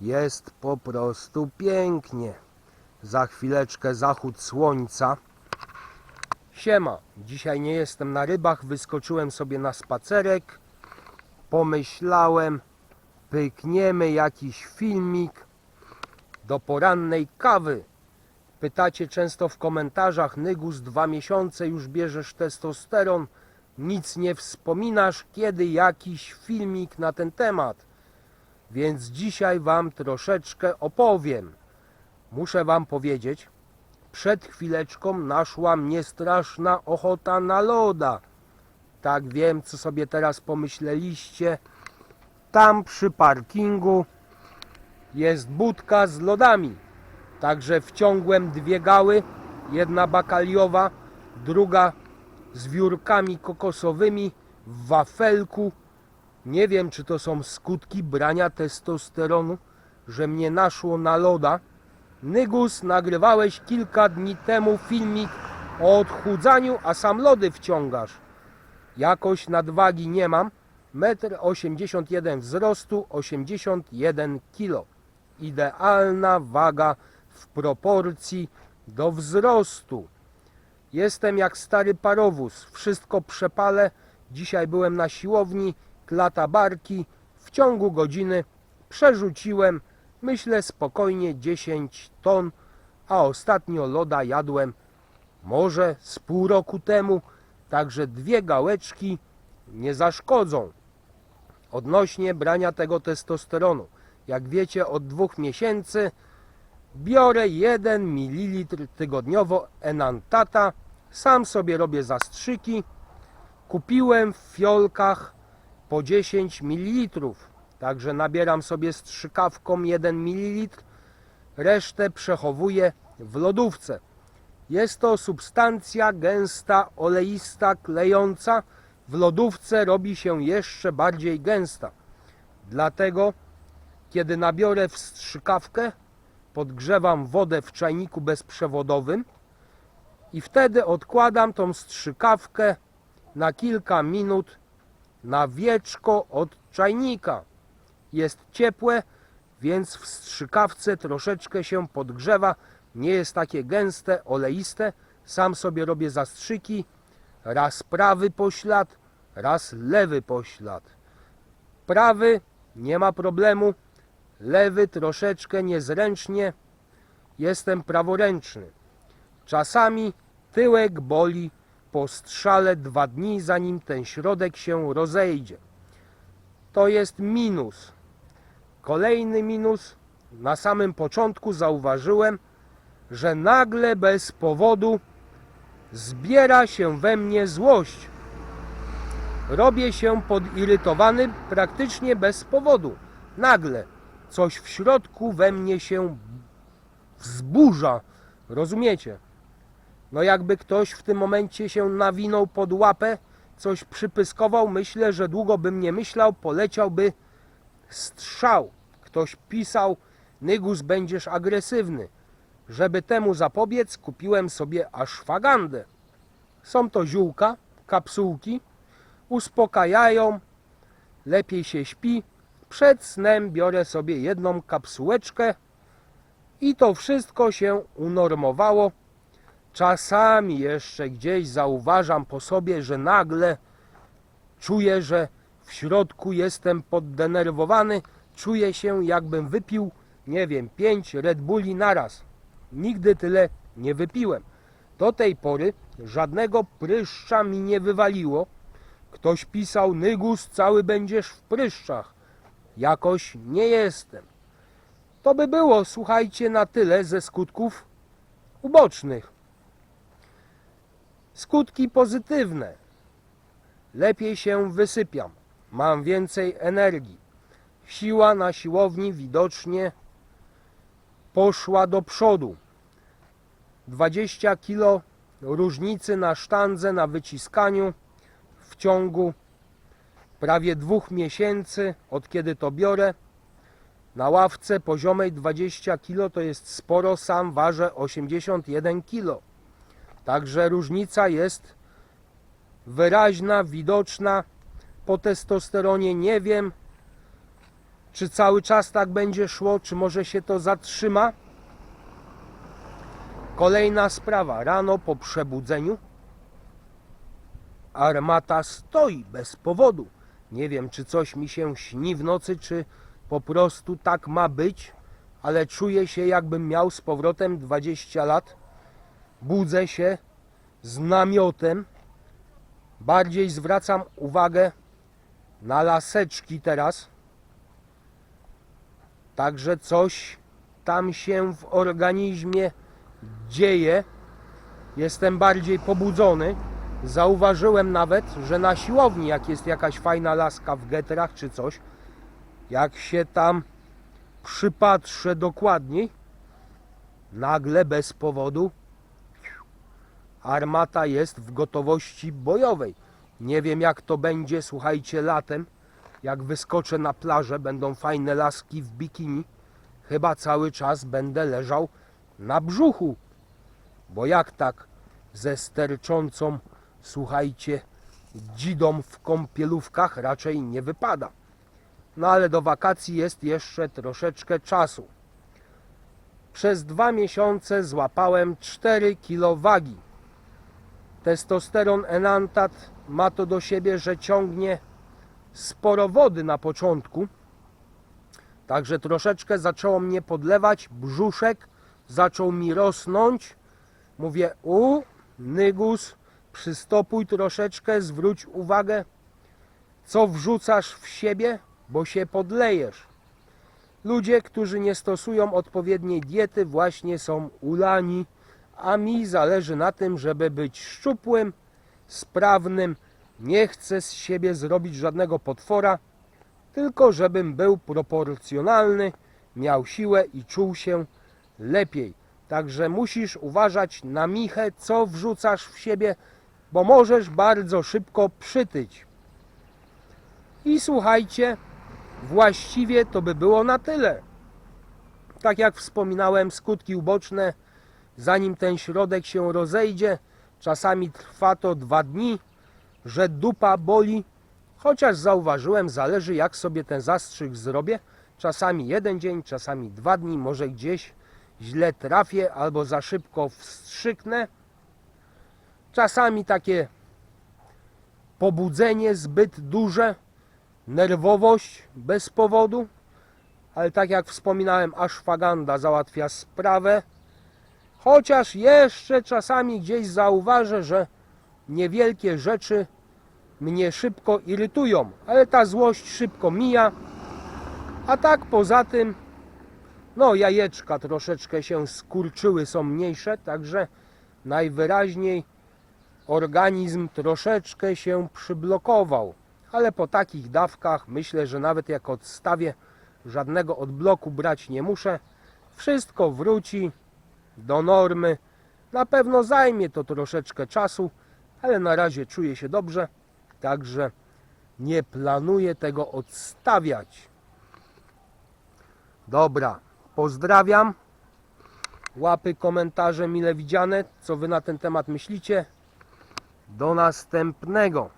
Jest po prostu pięknie. Za chwileczkę zachód słońca. Siema, dzisiaj nie jestem na rybach, wyskoczyłem sobie na spacerek. Pomyślałem, pykniemy jakiś filmik do porannej kawy. Pytacie często w komentarzach, Nygus, dwa miesiące już bierzesz testosteron, nic nie wspominasz, kiedy jakiś filmik na ten temat. Więc dzisiaj Wam troszeczkę opowiem. Muszę Wam powiedzieć, przed chwileczką naszła mnie straszna ochota na loda. Tak wiem, co sobie teraz pomyśleliście. Tam przy parkingu jest budka z lodami. Także wciągłem dwie gały, jedna bakaliowa, druga z wiórkami kokosowymi w wafelku. Nie wiem, czy to są skutki brania testosteronu, że mnie naszło na loda. Nygus, nagrywałeś kilka dni temu filmik o odchudzaniu, a sam lody wciągasz. Jakoś nadwagi nie mam. 1,81 m wzrostu, 81 kg. Idealna waga w proporcji do wzrostu. Jestem jak stary parowóz, wszystko przepalę. Dzisiaj byłem na siłowni, klata barki. W ciągu godziny przerzuciłem, myślę spokojnie 10 ton, a ostatnio loda jadłem może z pół roku temu, także dwie gałeczki nie zaszkodzą. Odnośnie brania tego testosteronu. Jak wiecie, od dwóch miesięcy biorę 1 ml tygodniowo enantata. Sam sobie robię zastrzyki. Kupiłem w fiolkach po 10 ml. Także nabieram sobie strzykawką 1 ml. Resztę przechowuję w lodówce. Jest to substancja gęsta, oleista, klejąca. W lodówce robi się jeszcze bardziej gęsta. Dlatego, kiedy nabiorę w strzykawkę, podgrzewam wodę w czajniku bezprzewodowym i wtedy odkładam tą strzykawkę na kilka minut na wieczko od czajnika. Jest ciepłe, więc w strzykawce troszeczkę się podgrzewa. Nie jest takie gęste, oleiste. Sam sobie robię zastrzyki. Raz prawy poślad, raz lewy poślad. Prawy nie ma problemu. Lewy troszeczkę niezręcznie. Jestem praworęczny. Czasami tyłek boli po strzale dwa dni, zanim ten środek się rozejdzie. To jest minus. Kolejny minus. Na samym początku zauważyłem, że nagle bez powodu zbiera się we mnie złość. Robię się podirytowany praktycznie bez powodu. Nagle coś w środku we mnie się wzburza. Rozumiecie? No jakby ktoś w tym momencie się nawinął pod łapę, coś przypyskował, myślę, że długo bym nie myślał, poleciałby strzał. Ktoś pisał, Nygus będziesz agresywny. Żeby temu zapobiec, kupiłem sobie aszwagandę. Są to ziółka, kapsułki, uspokajają, lepiej się śpi. Przed snem biorę sobie jedną kapsułeczkę i to wszystko się unormowało. Czasami jeszcze gdzieś zauważam po sobie, że nagle czuję, że w środku jestem poddenerwowany. Czuję się jakbym wypił, nie wiem, pięć Red Bulli naraz. Nigdy tyle nie wypiłem. Do tej pory żadnego pryszcza mi nie wywaliło. Ktoś pisał, Nygus, cały będziesz w pryszczach. Jakoś nie jestem. To by było, słuchajcie, na tyle ze skutków ubocznych. Skutki pozytywne. Lepiej się wysypiam. Mam więcej energii. Siła na siłowni widocznie poszła do przodu. 20 kg różnicy na sztandze, na wyciskaniu w ciągu prawie dwóch miesięcy, od kiedy to biorę. Na ławce poziomej 20 kg to jest sporo, sam ważę 81 kg. Także różnica jest wyraźna, widoczna. Po testosteronie nie wiem, Czy cały czas tak będzie szło, czy może się to zatrzyma? Kolejna sprawa. Rano po przebudzeniu armata stoi bez powodu. Nie wiem, czy coś mi się śni w nocy, czy po prostu tak ma być, ale czuję się, jakbym miał z powrotem 20 lat. Budzę się z namiotem. Bardziej zwracam uwagę na laseczki teraz. Także coś tam się w organizmie dzieje. Jestem bardziej pobudzony. Zauważyłem nawet, że na siłowni, jak jest jakaś fajna laska w getrach czy coś, jak się tam przypatrzę dokładniej, nagle bez powodu armata jest w gotowości bojowej. Nie wiem jak to będzie, słuchajcie, latem, jak wyskoczę na plażę, będą fajne laski w bikini. Chyba cały czas będę leżał na brzuchu. Bo jak tak ze sterczącą, słuchajcie, dzidą w kąpielówkach raczej nie wypada. No ale do wakacji jest jeszcze troszeczkę czasu. Przez dwa miesiące złapałem 4 kg wagi. Testosteron enantat ma to do siebie, że ciągnie sporo wody na początku. Także troszeczkę zaczęło mnie podlewać, brzuszek zaczął mi rosnąć. Mówię, u, Nygus, przystopuj troszeczkę, zwróć uwagę, co wrzucasz w siebie, bo się podlejesz. Ludzie, którzy nie stosują odpowiedniej diety, właśnie są ulani, a mi zależy na tym, żeby być szczupłym, sprawnym. Nie chcę z siebie zrobić żadnego potwora, tylko żebym był proporcjonalny, miał siłę i czuł się lepiej. Także musisz uważać na michę, co wrzucasz w siebie, bo możesz bardzo szybko przytyć. I słuchajcie, właściwie to by było na tyle. Tak jak wspominałem, skutki uboczne, zanim ten środek się rozejdzie, czasami trwa to dwa dni, że dupa boli, chociaż zauważyłem, zależy jak sobie ten zastrzyk zrobię. Czasami jeden dzień, czasami dwa dni, może gdzieś źle trafię albo za szybko wstrzyknę. Czasami takie pobudzenie zbyt duże, nerwowość bez powodu, ale tak jak wspominałem, ashwagandha załatwia sprawę. Chociaż jeszcze czasami gdzieś zauważę, że niewielkie rzeczy mnie szybko irytują, ale ta złość szybko mija. A tak poza tym, no jajeczka troszeczkę się skurczyły, są mniejsze, także najwyraźniej organizm troszeczkę się przyblokował. Ale po takich dawkach myślę, że nawet jak odstawię, żadnego odbloku brać nie muszę. Wszystko wróci do normy. Na pewno zajmie to troszeczkę czasu, ale na razie czuję się dobrze, także nie planuję tego odstawiać. Dobra, pozdrawiam. Łapy, komentarze mile widziane. Co wy na ten temat myślicie? Do następnego.